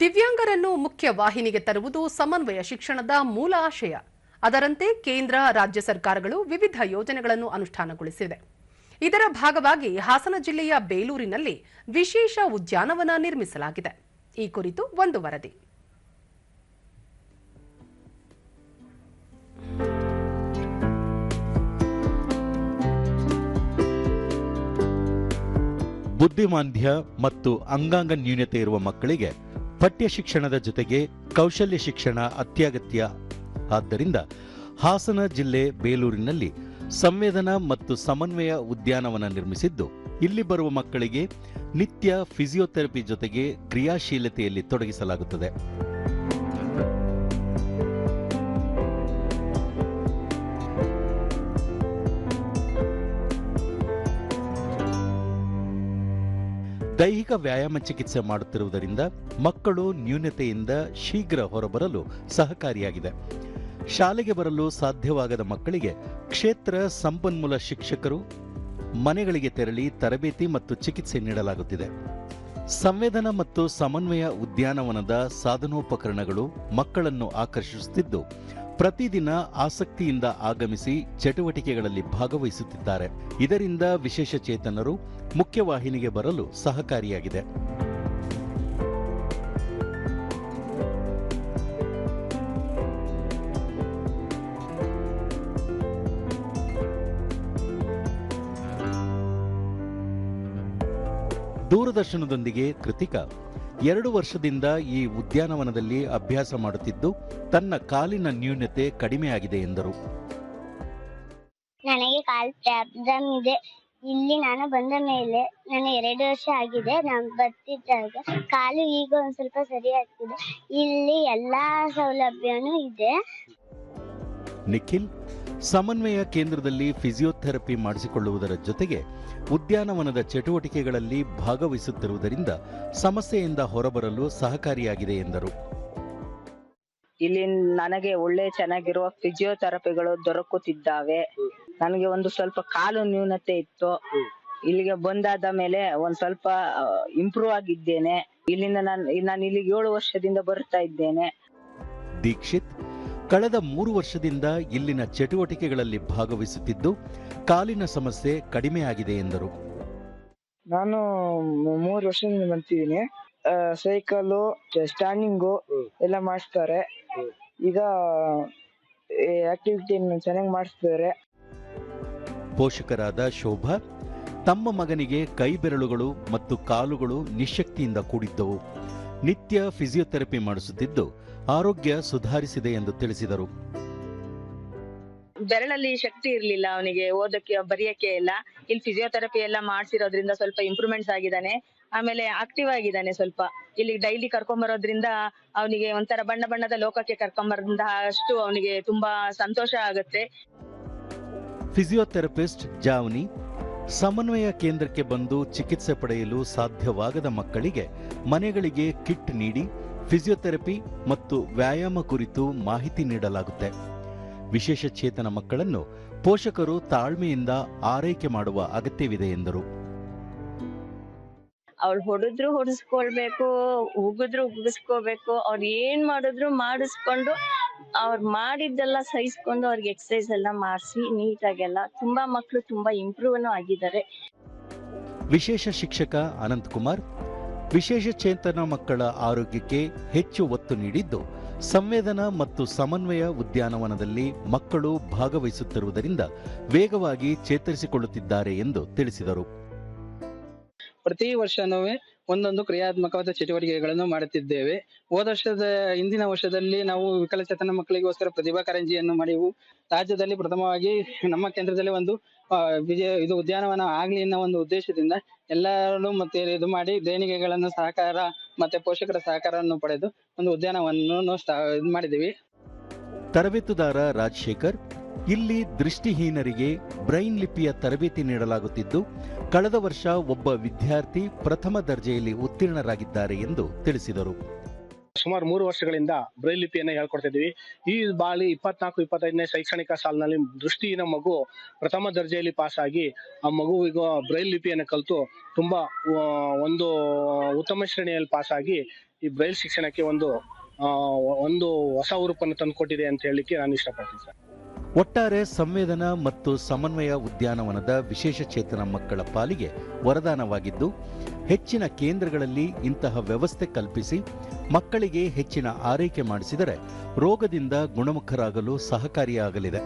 ದಿವ್ಯಾಂಗರನ್ನು ಮುಖ್ಯ ವಾಹಿನಿಗೆ ತರುವುದು ಸಮನ್ವಯ ಶಿಕ್ಷಣದ ಮೂಲ ಆಶಯ. ಅದರಂತೆ ಕೇಂದ್ರ, ರಾಜ್ಯ ಸರ್ಕಾರಗಳು ವಿವಿಧ ಯೋಜನೆಗಳನ್ನು ಅನುಷ್ಠಾನಗೊಳಿಸಿವೆ. ಇದರ ಭಾಗವಾಗಿ ಹಾಸನ ಜಿಲ್ಲೆಯ ಬೇಲೂರಿನಲ್ಲಿ ವಿಶೇಷ ಉದ್ಯಾನವನ ನಿರ್ಮಿಸಲಾಗಿದೆ. ಈ ಕುರಿತು ಒಂದು ವರದಿ. ಬುದ್ಧಿಮಾಂದ್ಯ ಮತ್ತು ಅಂಗಾಂಗ ನ್ಯೂನತೆ ಇರುವ ಮಕ್ಕಳಿಗೆ ಪಠ್ಯ ಶಿಕ್ಷಣದ ಜೊತೆಗೆ ಕೌಶಲ್ಯ ಶಿಕ್ಷಣ ಅತ್ಯಗತ್ಯ. ಆದ್ದರಿಂದ ಹಾಸನ ಜಿಲ್ಲೆ ಬೇಲೂರಿನಲ್ಲಿ ಸಂವೇದನಾ ಮತ್ತು ಸಮನ್ವಯ ಉದ್ಯಾನವನ ನಿರ್ಮಿಸಿದ್ದು, ಇಲ್ಲಿ ಬರುವ ಮಕ್ಕಳಿಗೆ ನಿತ್ಯ ಫಿಸಿಯೋಥೆರಪಿ ಜೊತೆಗೆ ಕ್ರಿಯಾಶೀಲತೆಯಲ್ಲಿ ತೊಡಗಿಸಲಾಗುತ್ತದೆ. ದೈಹಿಕ ವ್ಯಾಯಾಮ ಚಿಕಿತ್ಸೆ ಮಾಡುತ್ತಿರುವುದರಿಂದ ಮಕ್ಕಳು ನ್ಯೂನತೆಯಿಂದ ಶೀಘ್ರ ಹೊರಬರಲು ಸಹಕಾರಿಯಾಗಿದೆ. ಶಾಲೆಗೆ ಬರಲು ಸಾಧ್ಯವಾಗದ ಮಕ್ಕಳಿಗೆ ಕ್ಷೇತ್ರ ಸಂಪನ್ಮೂಲ ಶಿಕ್ಷಕರು, ಮನೆಗಳಿಗೆ ತೆರಳಿ ತರಬೇತಿ ಮತ್ತು ಚಿಕಿತ್ಸೆ ನೀಡಲಾಗುತ್ತಿದೆ. ಸಂವೇದನಾ ಮತ್ತು ಸಮನ್ವಯ ಉದ್ಯಾನವನದ ಸಾಧನೋಪಕರಣಗಳು ಮಕ್ಕಳನ್ನು ಆಕರ್ಷಿಸುತ್ತಿದ್ದು ಪ್ರತಿದಿನ ಆಸಕ್ತಿಯಿಂದ ಆಗಮಿಸಿ ಚಟುವಟಿಕೆಗಳಲ್ಲಿ ಭಾಗವಹಿಸುತ್ತಿದ್ದಾರೆ. ಇದರಿಂದ ವಿಶೇಷ ಚೇತನರು ಮುಖ್ಯವಾಹಿನಿಗೆ ಬರಲು ಸಹಕಾರಿಯಾಗಿದೆ. ದೂರದರ್ಶನದೊಂದಿಗೆ ಕೃತಿಕಾ. ಎರಡು ವರ್ಷದಿಂದ ಈ ಉದ್ಯಾನವನದಲ್ಲಿ ಅಭ್ಯಾಸ ಮಾಡುತ್ತಿದ್ದು ತನ್ನ ಕಾಲಿನ ನ್ಯೂನತೆ ಕಡಿಮೆಯಾಗಿದೆ ಎಂದರು. ನನಗೆ ಕಾಲ್ ಪ್ರಾಬ್ಲಮ್ ಇದೆ. ಇಲ್ಲಿ ನಾನು ಬಂದ ಮೇಲೆ ನಾನು ಎರಡು ವರ್ಷ ಆಗಿದೆ. ನಾನು ಬರ್ತಿದ್ದಾಗ ಕಾಲು ಈಗ ಒಂದ್ ಸ್ವಲ್ಪ ಸರಿ ಆಗ್ತಿದೆ. ಇಲ್ಲಿ ಎಲ್ಲಾ ಸೌಲಭ್ಯನೂ ಇದೆ. ನಿಖಿಲ್ ಸಮನ್ವಯ ಕೇಂದ್ರದಲ್ಲಿ ಫಿಸಿಯೋಥೆರಪಿ ಮಾಡಿಸಿಕೊಳ್ಳುವುದರ ಜೊತೆಗೆ ಉದ್ಯಾನವನದ ಚಟುವಟಿಕೆಗಳಲ್ಲಿ ಭಾಗವಹಿಸುತ್ತಿರುವುದರಿಂದ ಸಮಸ್ಯೆಯಿಂದ ಹೊರಬರಲು ಸಹಕಾರಿಯಾಗಿದೆ ಎಂದರು. ಇಲ್ಲಿ ನನಗೆ ಒಳ್ಳೆ ಚೆನ್ನಾಗಿರುವ ಫಿಸಿಯೋಥೆರಪಿಗಳು ದೊರಕುತ್ತಿದ್ದಾವೆ. ನನಗೆ ಒಂದು ಸ್ವಲ್ಪ ಕಾಲು ನ್ಯೂನತೆ ಇತ್ತು. ಇಲ್ಲಿಗೆ ಬಂದಾದ ಮೇಲೆ ಒಂದ್ ಸ್ವಲ್ಪ ಇಂಪ್ರೂವ್ ಆಗಿದ್ದೇನೆ. ಇಲ್ಲಿಂದ ನಾನು ನಾನು ಇಲ್ಲಿಗೆ ಏಳು ವರ್ಷದಿಂದ ಬರ್ತಾ ಇದ್ದೇನೆ. ದೀಕ್ಷಿತ್ ಕಳೆದ ಮೂರು ವರ್ಷದಿಂದ ಇಲ್ಲಿನ ಚಟುವಟಿಕೆಗಳಲ್ಲಿ ಭಾಗವಹಿಸುತ್ತಿದ್ದು ಕಾಲಿನ ಸಮಸ್ಯೆ ಕಡಿಮೆಯಾಗಿದೆ ಎಂದರು. ನಾನು ಮೂರು ವರ್ಷದಿಂದ ಬಂತಿದ್ದೀನಿ ಸೈಕಲ್ಲು ಸ್ಟ್ಯಾಂಡಿಂಗು ಎಲ್ಲ ಮಾಡಿಸ್ತಾರೆ. ಈಗ ಆಕ್ಟಿವಿಟಿ ಚೆನ್ನಾಗಿ ಮಾಡಿಸ್ತಾರೆ ಪೋಷಕರಾದ ಶೋಭಾ ತಮ್ಮ ಮಗನಿಗೆ ಕೈ ಬೆರಳುಗಳು ಮತ್ತು ಕಾಲುಗಳು ನಿಶಕ್ತಿಯಿಂದ ಕೂಡಿದ್ದವು. ನಿತ್ಯ ಫಿಸಿಯೋಥೆರಪಿ ಮಾಡಿಸುತ್ತಿದ್ದು ಆರೋಗ್ಯ ಸುಧಾರಿಸಿದೆ ಎಂದು ತಿಳಿಸಿದರು. ಬೆರಳಲ್ಲಿ ಶಕ್ತಿ ಇರಲಿಲ್ಲ ಅವನಿಗೆ ಓದಕ್ಕೆ ಬರೆಯಕ್ಕೆ ಎಲ್ಲ. ಇಲ್ಲಿ ಫಿಸಿಯೋಥೆರಪಿ ಎಲ್ಲ ಮಾಡ್ಸಿರೋದ್ರಿಂದ ಸ್ವಲ್ಪ ಇಂಪ್ರೂವ್ಮೆಂಟ್ಸ್ ಆಗಿದ್ದಾನೆ. ಆಮೇಲೆ ಆಕ್ಟಿವ್ ಆಗಿದ್ದಾನೆ ಸ್ವಲ್ಪ. ಇಲ್ಲಿ ಡೈಲಿ ಕರ್ಕೊಂಬರೋದ್ರಿಂದ ಅವನಿಗೆ ಒಂಥರ ಬಣ್ಣ ಬಣ್ಣದ ಲೋಕಕ್ಕೆ ಕರ್ಕೊಂಬರೋದ್ರಿಂದ ಅಷ್ಟು ಅವನಿಗೆ ತುಂಬಾ ಸಂತೋಷ ಆಗುತ್ತೆ. ಫಿಸಿಯೋಥೆರಪಿಸ್ಟ್ ಜಾವ್ನಿ ಸಮನ್ವಯ ಕೇಂದ್ರಕ್ಕೆ ಬಂದು ಚಿಕಿತ್ಸೆ ಪಡೆಯಲು ಸಾಧ್ಯವಾಗದ ಮಕ್ಕಳಿಗೆ ಮನೆಗಳಿಗೆ ಕಿಟ್ ನೀಡಿ ಫಿಸಿಯೋಥೆರಪಿ ಮತ್ತು ವ್ಯಾಯಾಮ ಕುರಿತು ಮಾಹಿತಿ ನೀಡಲಾಗುತ್ತೆ. ವಿಶೇಷ ಚೇತನ ಮಕ್ಕಳನ್ನು ಪೋಷಕರು ತಾಳ್ಮೆಯಿಂದ ಆರೈಕೆ ಮಾಡುವ ಅಗತ್ಯವಿದೆ ಎಂದರು. ಅವ್ಳು ಹೊಡೆದ್ರು ಹೊಡೆಸ್ಕೊಳ್ಬೇಕು ಉಗಿದ್ರು ಉಗಿಸ್ಕೋಬೇಕು ಅವ್ರು ಏನ್ ಮಾಡಿದ್ರು ಮಾಡಿಸ್ಕೊಂಡು ಅವ್ರು ಮಾಡಿದ್ದೆಲ್ಲ ಸಹಿಸ್ಕೊಂಡು ಅವ್ರಿಗೆ ಎಕ್ಸಸೈಸ್ ಎಲ್ಲ ಮಾಡಿಸಿ ನೀಟಾಗೆಲ್ಲ ತುಂಬಾ ಮಕ್ಕಳು ತುಂಬಾ ಇಂಪ್ರೂವ್ ಆಗಿದ್ದಾರೆ. ವಿಶೇಷ ಶಿಕ್ಷಕ ಅನಂತ್ ಕುಮಾರ್ ವಿಶೇಷ ಚೇತನ ಮಕ್ಕಳ ಆರೋಗ್ಯಕ್ಕೆ ಹೆಚ್ಚು ಒತ್ತು ನೀಡಿದ್ದು, ಸಂವೇದನಾ ಮತ್ತು ಸಮನ್ವಯ ಉದ್ಯಾನವನದಲ್ಲಿ ಮಕ್ಕಳು ಭಾಗವಹಿಸುತ್ತಿರುವುದರಿಂದ ವೇಗವಾಗಿ ಚೇತರಿಸಿಕೊಳ್ಳುತ್ತಿದ್ದಾರೆ ಎಂದು ತಿಳಿಸಿದರು. ಪ್ರತಿ ವರ್ಷನೂ ಒಂದೊಂದು ಕ್ರಿಯಾತ್ಮಕವಾದ ಚಟುವಟಿಕೆಗಳನ್ನು ಮಾಡುತ್ತಿದ್ದೇವೆ. ಹೋದ ವರ್ಷದ ಹಿಂದಿನ ವರ್ಷದಲ್ಲಿ ನಾವು ವಿಕಲಚೇತನ ಮಕ್ಕಳಿಗೋಸ್ಕರ ಪ್ರತಿಭಾ ಕಾರಂಜಿಯನ್ನು ಮಾಡಿವು. ರಾಜ್ಯದಲ್ಲಿ ಪ್ರಥಮವಾಗಿ ನಮ್ಮ ಕೇಂದ್ರದಲ್ಲಿ ಒಂದು ವಿಜಯ, ಇದು ಉದ್ಯಾನವನ ಆಗ್ಲಿ ಅನ್ನೋ ಒಂದು ಉದ್ದೇಶದಿಂದ ಎಲ್ಲರೂ ಮತ್ತೆ ಇದು ಮಾಡಿ ದೇಣಿಗೆಗಳನ್ನು ಸಹಕಾರ ಮತ್ತೆ ಪೋಷಕರ ಸಹಕಾರವನ್ನು ಪಡೆದು ಒಂದು ಉದ್ಯಾನವನ್ನು ಮಾಡಿದ್ದೀವಿ. ತರಬೇತುದಾರ ರಾಜಶೇಖರ್ ಇಲ್ಲಿ ದೃಷ್ಟಿಹೀನರಿಗೆ ಬ್ರೈನ್ ಲಿಪಿಯ ತರಬೇತಿ ನೀಡಲಾಗುತ್ತಿದ್ದು, ಕಳೆದ ವರ್ಷ ಒಬ್ಬ ವಿದ್ಯಾರ್ಥಿ ಪ್ರಥಮ ದರ್ಜೆಯಲ್ಲಿ ಉತ್ತೀರ್ಣರಾಗಿದ್ದಾರೆ ಎಂದು ತಿಳಿಸಿದರು. ಸುಮಾರು ಮೂರು ವರ್ಷಗಳಿಂದ ಬ್ರೈಲ್ ಲಿಪಿಯನ್ನ ಹೇಳ್ಕೊಡ್ತಿದ್ವಿ. ಈ ಬಾಳಿ ಇಪ್ಪತ್ನಾಲ್ಕು, ಇಪ್ಪತ್ತೈದನೇ ಶೈಕ್ಷಣಿಕ ಸಾಲಿನಲ್ಲಿ ದೃಷ್ಟಿಹೀನ ಮಗು ಪ್ರಥಮ ದರ್ಜೆಯಲ್ಲಿ ಪಾಸ್ ಆಗಿ ಆ ಮಗುವಿಗೂ ಬ್ರೈಲ್ ಲಿಪಿಯನ್ನು ಕಲಿತು ತುಂಬಾ ಒಂದು ಉತ್ತಮ ಶ್ರೇಣಿಯಲ್ಲಿ ಪಾಸ್ ಆಗಿ ಈ ಬ್ರೈಲ್ ಶಿಕ್ಷಣಕ್ಕೆ ಒಂದು ಒಂದು ಹೊಸ ಉರುಪನ್ನು ತಂದುಕೊಟ್ಟಿದೆ ಅಂತ ಹೇಳಿಕ್ಕೆ ನಾನು ಇಷ್ಟಪಡ್ತೀನಿ ಸರ್. ಒಟ್ಟಾರೆ ಸಂವೇದನಾ ಮತ್ತು ಸಮನ್ವಯ ಉದ್ಯಾನವನದ ವಿಶೇಷ ಚೇತನ ಮಕ್ಕಳ ಪಾಲಿಗೆ ವರದಾನವಾಗಿದ್ದು, ಹೆಚ್ಚಿನ ಕೇಂದ್ರಗಳಲ್ಲಿ ಇಂತಹ ವ್ಯವಸ್ಥೆ ಕಲ್ಪಿಸಿ ಮಕ್ಕಳಿಗೆ ಹೆಚ್ಚಿನ ಆರೈಕೆ ಮಾಡಿಸಿದರೆ ರೋಗದಿಂದ ಗುಣಮುಖರಾಗಲು ಸಹಕಾರಿಯಾಗಲಿದೆ.